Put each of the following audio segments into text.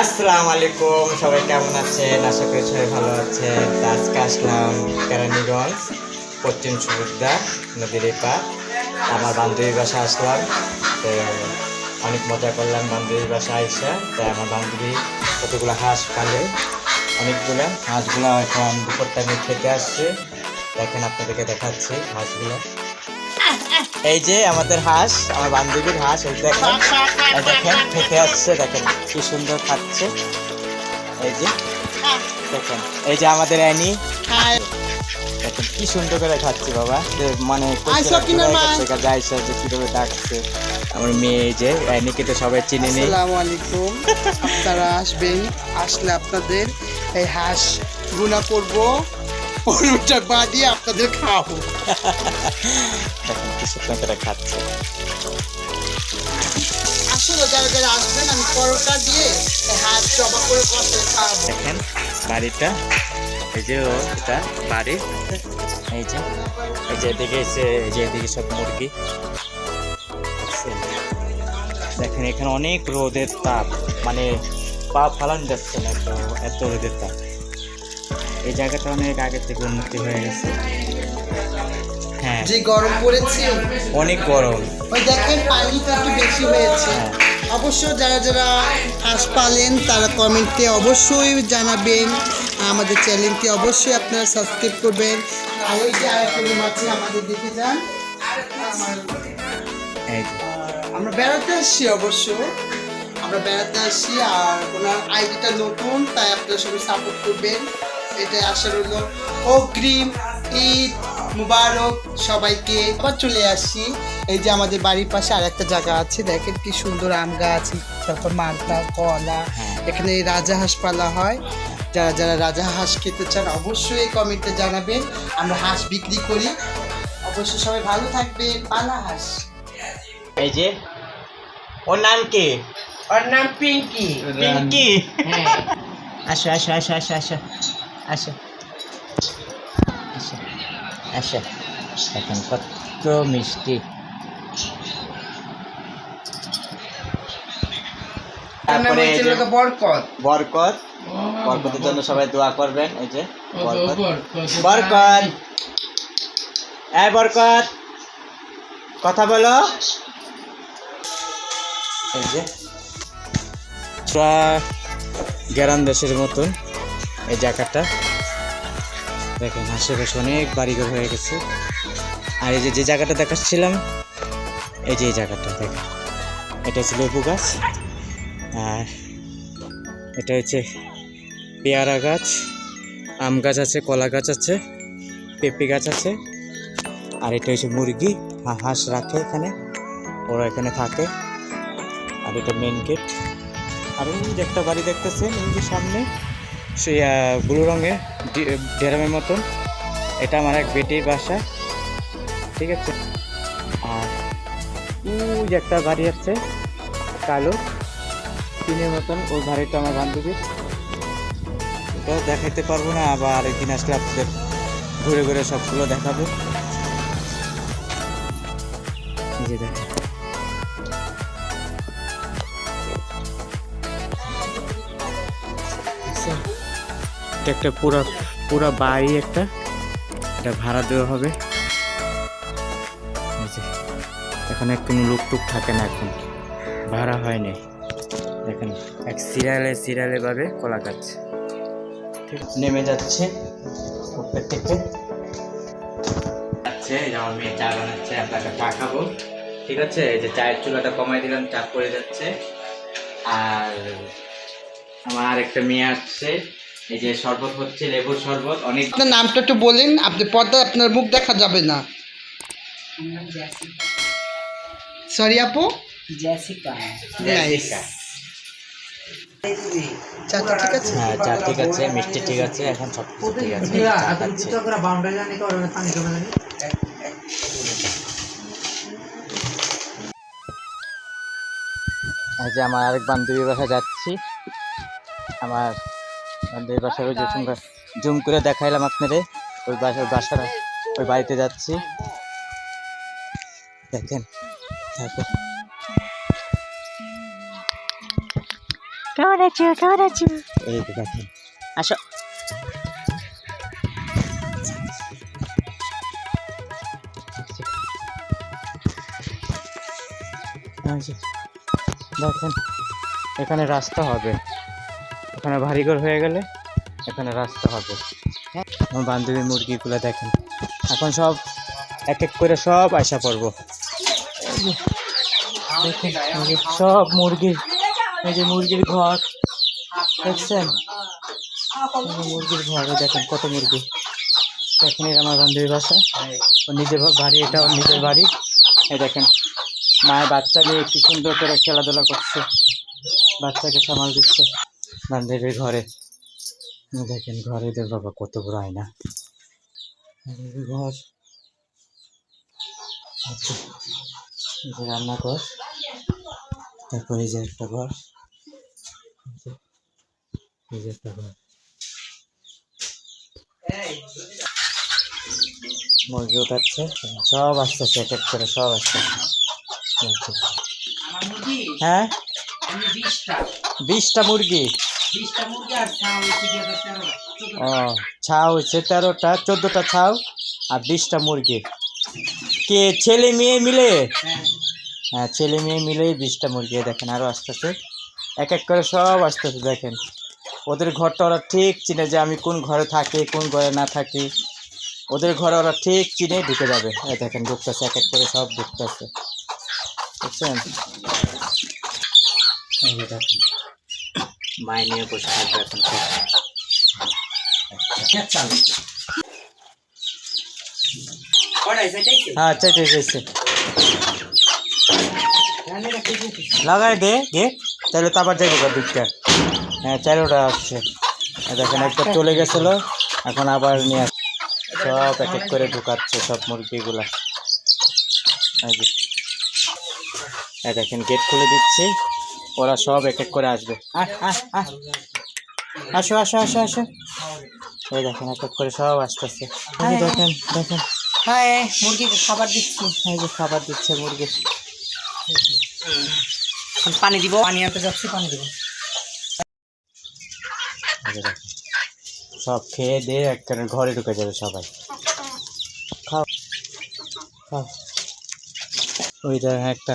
আসসালামু আলাইকুম, সবাই কেমন আছেন? আশা করি সবাই ভালো আছেন। আজকে আসলাম কেরানীগঞ্জ, পশ্চিম সুবিধা, নদীর এপার আমার বান্ধবীর বাসা আসলাম। তো অনেক মজা করলাম বান্ধবীর বাসা আইসা। তাই আমার বান্ধবী কতগুলো হাঁস পালে? অনেকগুলো। হাঁসগুলো এখন দুপুর টাইমে খেতে আসছে। দেখেন আপনাদেরকে দেখাচ্ছি হাঁসগুলো। এই যে আমাদের হাঁস আমার বান্ধবীর হাঁস এই দেখেন। দেখেন খেতে আসছে দেখেন কি সুন্দর খাচ্ছে। এই যে দেখেন এই যে আমাদের অ্যানি। দেখেন কি সুন্দর করে খাচ্ছে বাবা। যে মানে যাইছে যে কীভাবে ডাকছে। আমার মেয়ে যে অ্যানিকে তো সবাই চিনে নেই। আসসালামু আলাইকুম। আপনারা আসবেন আসলে আপনাদের এই হাঁস গুণা করব। আপনাদের খাওয়াবো। খাচ্ছে দেখেন, বাড়িটা, এই যে এটা বাড়ি, এই যে এই যে এদিকে এই যে এদিকে সব মুরগি। দেখেন, এখানে অনেক রোদের তাপ মানে পা ফালানো যাচ্ছে না, এত রোদের তাপ। এই জায়গাটা অনেক আগে থেকে উন্নতি হয়ে গেছে। হ্যাঁ। যে গরম পড়েছে। অনেক গরম। ওই দেখেন পানিটা একটু বেশি হয়েছে। হ্যাঁ। অবশ্য যারা যারা হাঁস পালেন তারা কমেন্টে অবশ্যই জানাবেন। আমাদের চ্যানেলটি অবশ্যই আপনারা সাবস্ক্রাইব করবেন। আর ওই যে আরেকটা রুম আছে আমাদের দেখে যান। আমরা বেড়াতে আসছি অবশ্য। আমরা বেড়াতে আসছি আর ওনার আইডিটা নতুন তাই আপনারা সবাই সাপোর্ট করবেন। এটাই আশা রইল অগ্রিম ঈদ মুবারক সবাইকে। আবার চলে আসছি এই যে আমাদের বাড়ির পাশে আর একটা জায়গা আছে। দেখেন কি সুন্দর আম গাছ তারপর মালটা কলা। হ্যাঁ। এখানে রাজা হাঁস পালা হয়। যারা যারা রাজা হাঁস খেতে চান অবশ্যই কমেন্টে জানাবেন। আমরা হাঁস বিক্রি করি। অবশ্যই সবাই ভালো থাকবেন। পালা হাঁস। এই যে ওর নাম কি? ওর নাম পিঙ্কি। পিঙ্কি। হ্যাঁ। আসো আসো আসো আসো আসো। আসো। আসো। আসো। এখন কত মিষ্টি। তারপরে বরকত। বরকত। বরকতের জন্য সবাই দোয়া করবেন এই যে বরকত। বরকত এই বরকত কথা বলো। এই যে। গ্রাম দেশের মতন। এই জায়গাটা দেখেন আশেপাশে অনেক বাড়িঘর হয়ে গেছে। আর এই যে যে জায়গাটা দেখাচ্ছিলাম, এই যে এই জায়গাটা দেখেন। এটা হচ্ছে লেবু গাছ। আর এটা হচ্ছে পেয়ারা গাছ, আম গাছ আছে, কলা গাছ আছে, পেঁপে গাছ আছে। আর এটা হচ্ছে মুরগি হাঁস রাখে এখানে। ওরা এখানে থাকে। আর এটা মেন গেট আর ওই যে একটা বাড়ি দেখতেছেন ওই যে সামনে। ব্লু রঙের ডেরামের মতন। এটা আমার এক বেটির বাসা। ঠিক আছে? আর ওই একটা বাড়ি আছে, কালো। টিনের মতন, ওই বাড়িটা আমার বান্ধবীর। এটা দেখাইতে পারব না, আবার আরেকদিন আসলে আপনাদের ঘুরে ঘুরে সবগুলো দেখাবো। যে এটা একটা পুরো পুরো বাড়ি একটা। এটা ভাড়া দেওয়া হবে। এখানে কোনো লোক টুক থাকে না এখন। ভাড়া হয়নি। দেখেন, এক সিরিয়ালে সিরিয়ালে ভাবে কলা গাছ ঠিক নেমে যাচ্ছে। উপর থেকে। যে আমার মেয়ে চা বানাচ্ছে আপনাকে চা খাব। ঠিক আছে, এই যে চায়ের চুলাটা কমাই দিলাম, চা পড়ে যাচ্ছে। আর আমার একটা মেয়ে আসছে। এই যে শরবত হচ্ছে লেবুর শরবত অনেক আপনার নামটা একটু বলেন আপনি পর্দায় আপনার মুখ দেখা যাবে না। সরি আপু? জেসিকা। ঠিক আছে? হ্যাঁ চা ঠিক আছে মিষ্টি ঠিক আছে এখন সব কিছু ঠিক আছে আমার আরেক বান্ধবীর বাসা যাচ্ছি। আমার বান্ধবীর বাসার ওই যে সঙ্গে জুম করে দেখাইলাম আপনারে ওই বাসার বাসার ওই বাড়িতে যাচ্ছি। দেখেন তারপর কেমন আছো কেমন আছো এই যে দেখেন। আসো। দেখেন এখানে রাস্তা হবে। এখানে ভারীঘর হয়ে গেলে এখানে রাস্তা হবে। আমার বান্ধবী মুরগিগুলো দেখেন। এখন সব এক এক করে সব আশা পড়ব। সব মুরগির এই যে মুরগির ঘর, দেখছেন? মুরগির ঘর দেখেন কত মুরগি। দেখেন এটা আমার বান্ধবীর বাসা। ও নিজের বাড়ি, এটা ওর নিজের বাড়ি। এই দেখেন, মায়ের বাচ্চা নিয়ে কি সুন্দর করে খেলাধুলা করছে। বাচ্চাকে সামাল দিচ্ছে। বান্ধবীর ঘরে। দেখেন ঘরে দেখ বাবা কত বড় আয়না। ঘর। আচ্ছা রান্নাঘর। তারপর এই যে একটা ঘর। এই যে- এই যে একটা ঘর। মুরগি উঠাচ্ছে সব আসতেছে এক এক করে সব আসতেছে। হ্যাঁ? বিশটা মুরগি? ও ছাও। হয়েছে তেরোটা চোদ্দোটা ছাও আর বিশটা মুরগি। কে ছেলে মেয়ে মিলে? হ্যাঁ ছেলে মেয়ে মিলে বিশটা মুরগি দেখেন আরও আসতেছে। এক এক করে সব আসতেছে দেখেন। ওদের ঘরটা ওরা ঠিক চিনে যে আমি কোন ঘরে থাকি কোন ঘরে না থাকি। ওদের ঘরে ওরা ঠিক চিনে ঢুকে যাবে। এই দেখেন ঢুকতেছে এক এক করে সব ঢুকতেছে। বুঝছেন? দেখেন। মায় নিয়ে বসে থাকবে এখন হ্যাঁ চাইতে চাইছে লাগাই দে গেট তাহলে তো আবার যাইব দিকটা হ্যাঁ চারোটা আসছে। দেখেন, একটা চলে গেছিল, এখন আবার নিয়ে সব এক এক করে ঢুকাচ্ছে সব মুরগিগুলা। দেখেন, গেট খুলে দিচ্ছি। ওরা সব এক এক করে আসবে। আসো আসো আসো আসো। এই দেখেন এক এক করে সব আসতেছে। দেখেন দেখেন। হ্যাঁ মুরগিকে খাবার দিচ্ছি। এই যে খাবার দিচ্ছে মুরগি। এখন পানি দিব পানি আনতে যাচ্ছি পানি দিব। সব খেয়ে দিয়ে একখানে ঘরে ঢুকে যাবে সবাই। খাও। খাও। ওই দেখেন একটা।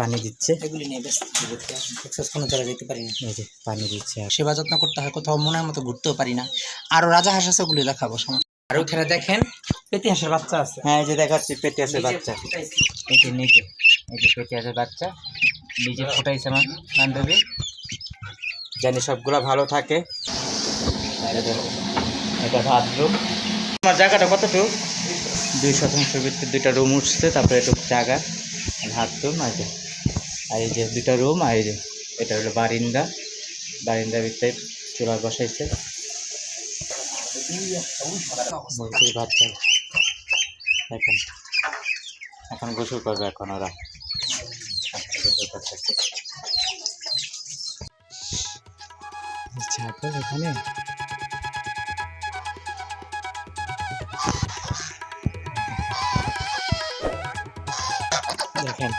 পানি দিচ্ছে। এগুলি নিয়ে ব্যস্ত এক্সারসাইজ কোনো জায়গায় যেতে পারি না। এই যে পানি দিচ্ছে আর। সেবা যত্ন করতে হয় কোথাও মনের মতো ঘুরতেও পারি না। আরও রাজা হাঁস আছে ওগুলি দেখাবো সময় আর ওখানে দেখেন পেতি হাঁসের বাচ্চা আছে। হ্যাঁ এই যে দেখাচ্ছি পেটে আছে বাচ্চা। এই যে নিজে এই যে পেটে আছে বাচ্চা। নিজে ফুটাইছে আমার বান্ধবী। জানি সবগুলো ভালো থাকে। এটা বাথরুম আমার জায়গাটা কতটুকু? দুই শতাংশ ভিত্তির দুইটা রুম উঠছে তারপরে একটু জায়গা বাথরুম আর যে। আর এই যে দুইটা রুম, আর এই যে এটা হলো বারিন্দা। বারিন্দা ভিতরে চুলা বসাইছে। দেখেন, এখন গোসল করবে এখন ওরা। এখন গোসল করতেছে ছাগল এখানে? দেখেন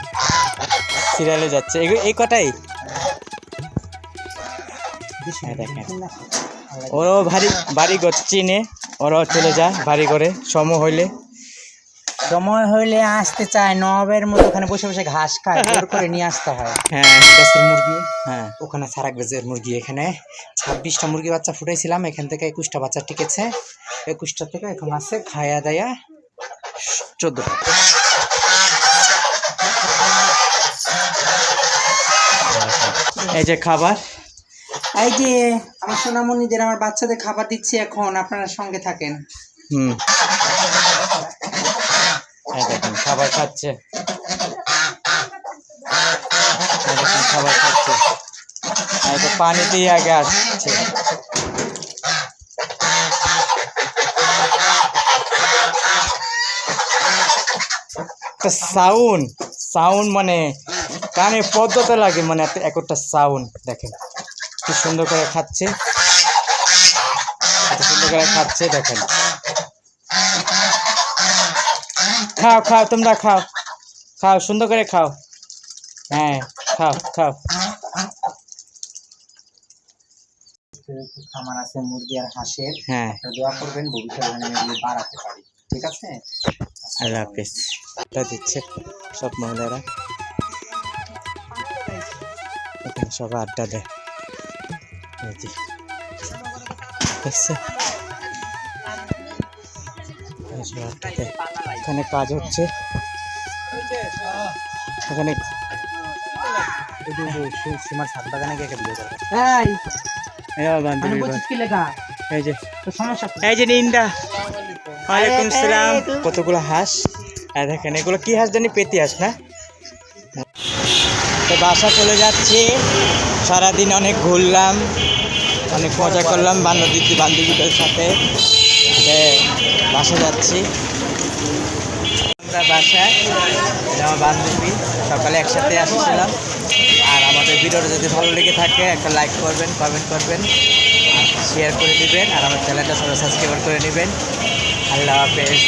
সিরিয়ালে যাচ্ছে। এই কটাই? ওরাও ভারী বাড়ি ঘর চিনে ওরাও চলে যায় বাড়ি করে। সম হইলে। সময় হইলে আসতে চায় নবের মতো ওখানে বসে বসে ঘাস খায় জোর করে নিয়ে আসতে হয়। হ্যাঁ দেশের মুরগি হ্যাঁ। ওখানে সারাক বেজের মুরগি এখানে। ছাব্বিশটা মুরগি বাচ্চা ফুটাইছিলাম এখান থেকে একুশটা বাচ্চা টিকেছে। একুশটা থেকে এখন আছে খায়া দায়া চোদ্দটা। এই যে খাবার। এই যে আমার সোনামণিদের আমার বাচ্চাদের খাবার দিচ্ছি এখন আপনারা সঙ্গে থাকেন। হুম। খাবার খাচ্ছে। খাবার খাচ্ছে। পানিতেই আগে আসছে। সাউন্ড সাউন্ড মানে কানে পদ্মতে লাগে মানে এক একটা সাউন্ড দেখেন। কি সুন্দর করে খাচ্ছে। এত সুন্দর করে খাচ্ছে দেখেন। খাও খাও তোমরা খাও। খাও সুন্দর করে খাও। হ্যাঁ খাও খাও। খামার আছে মুরগি আর হাঁসের। হ্যাঁ। দোয়া করবেন ভবিষ্যতে বাড়াতে পারি। ঠিক আছে? আল্লাহ হাফিজ। এটা দিচ্ছে সব মহিলারা। সবাই আড্ডা দেয়। এখানে কাজ হচ্ছে। এখানে সীমার সাত বাগানে গিয়ে করবে এই যে? এই যে নিন্দা। ওয়ালাইকুম সালাম। কতগুলো হাঁস? আর দেখেন এগুলো কি হাঁস জানি পেতি হাঁস না? তো বাসা চলে যাচ্ছি। সারাদিন অনেক ঘুরলাম, অনেক মজা করলাম বান্ধবী বান্ধবীদের সাথে। বাসা যাচ্ছি। আমরা বাসায় আমার বান্ধবী, সকালে একসাথে আসছিলাম। আর আমাদের ভিডিওটা যদি ভালো লেগে থাকে, একটা লাইক করবেন কমেন্ট করবেন শেয়ার করে দিবেন, আর আমার চ্যানেলটা সবাই সাবস্ক্রাইব করে নেবেন। আল্লাহ হাফেজ।